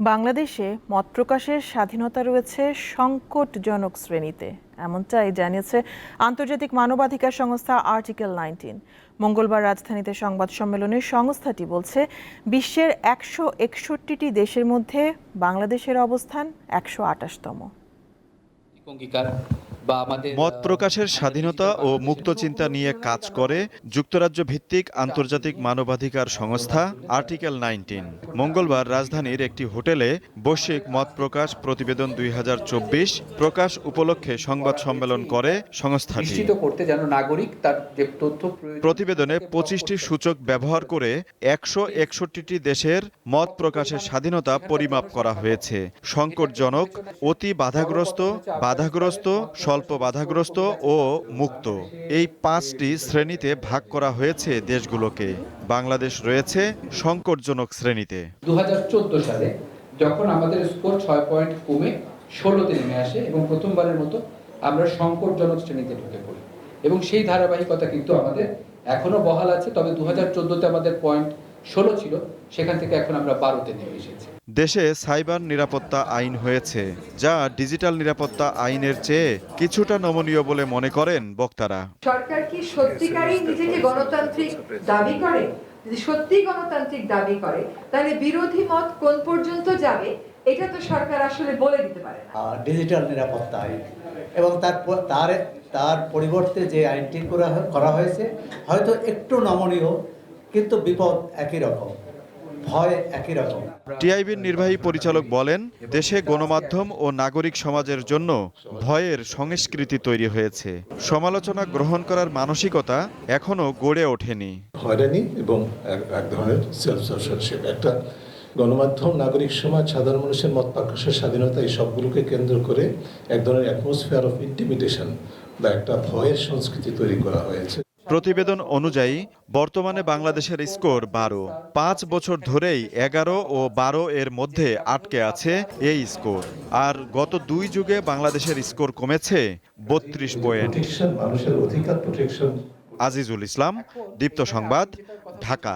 বাংলাদেশে মত প্রকাশের স্বাধীনতা রয়েছে সংকটজনক শ্রেণীতে। এমনটাই জানিয়েছে আন্তর্জাতিক মানবাধিকার সংস্থা আর্টিকেল নাইনটিন। মঙ্গলবার রাজধানীতে সংবাদ সম্মেলনে সংস্থাটি বলছে, বিশ্বের একশো একষট্টিটি দেশের মধ্যে বাংলাদেশের অবস্থান একশো আটাশতম বা আমাদের মত প্রকাশের স্বাধীনতা ও মুক্ত চিন্তা নিয়ে কাজ করে যুক্তরাজ্য ভিত্তিক আন্তর্জাতিক মানবাধিকার সংস্থা আর্টিকেল নাইনটিন। মঙ্গলবার রাজধানীর একটি হোটেলে বৈশ্বিক মত প্রকাশ প্রতিবেদন দুই প্রকাশ উপলক্ষে সংবাদ সম্মেলন করে সংস্থাটি। করতে যেন নাগরিক তার যে তথ্য প্রতিবেদনে পঁচিশটি সূচক ব্যবহার করে একশো একষট্টিটি দেশের মত প্রকাশের স্বাধীনতা পরিমাপ করা হয়েছে। সংকটজনক অতি বাধাগ্রস্ত বাধাগ্রস্ত স্বল্প বাধাগ্রস্ত ও মুক্ত। এই পাঁচটি শ্রেণীতে ভাগ করা হয়েছে দেশগুলোকে। বাংলাদেশ রয়েছে সংকটজনক শ্রেণীতে। দু সালে যখন আমাদের স্কোর ছয় পয়েন্ট কমে ষোলোতে নেমে আসে এবং প্রথমবারের মতো আমরা সংকটজনক শ্রেণীতে ঢুকে পড়ি। এবং সেই ধারাবাহিকতা কিন্তু আমাদের এখনও বহাল আছে। তবে দু হাজার চোদ্দোতে আমাদের পয়েন্ট ষোলো ছিল, সেখান থেকে এখন আমরা বারোতে নেমে এসেছি। দেশে সাইবার নিরাপত্তা আইন হয়েছে যা ডিজিটাল নিরাপত্তা আইনের চেয়ে কিছুটা নমনীয় বলে মনে করেন বক্তারা। সরকার কি সত্যিকারই নিজেকে গণতান্ত্রিক দাবি করে? যদি সত্যিই গণতান্ত্রিক দাবি করে তাহলে বিরোধী মত কোন পর্যন্ত যাবে? এটা তো সরকার আসলে বলে দিতে পারে না। ডিজিটাল নিরাপত্তা আইন। এবং তার তার তার পরিবর্তে যে আইনটি করা করা হয়েছে হয়তো একটু নমনীয় কিন্তু বিপদ একই রকম। ভয় একই রকম। টিআইবির নির্বাহী পরিচালক বলেন দেশে গণমাধ্যম ও নাগরিক সমাজের জন্য ভয়ের সংস্কৃতি তৈরি হয়েছে। সমালোচনা গ্রহণ করার মানসিকতা এখনও গড়ে ওঠেনি। হয়রানি এবং এক ধরনের সেলফ একটা গণমাধ্যম নাগরিক সমাজ সাধারণ মানুষের মত প্রকাশের স্বাধীনতা এই সবগুলোকে কেন্দ্র করে এক ধরনের অ্যাটমসফিয়ার অফ ইন্টিমিটেশন বা একটা ভয়ের সংস্কৃতি তৈরি করা হয়েছে। প্রতিবেদন অনুযায়ী বর্তমানে বাংলাদেশের স্কোর বারো। পাঁচ বছর ধরেই এগারো ও বারো এর মধ্যে আটকে আছে এই স্কোর। আর গত দুই যুগে বাংলাদেশের স্কোর কমেছে বত্রিশ পয়েন্ট। মানুষের অধিকার আজিজুল ইসলাম দীপ্ত সংবাদ ঢাকা।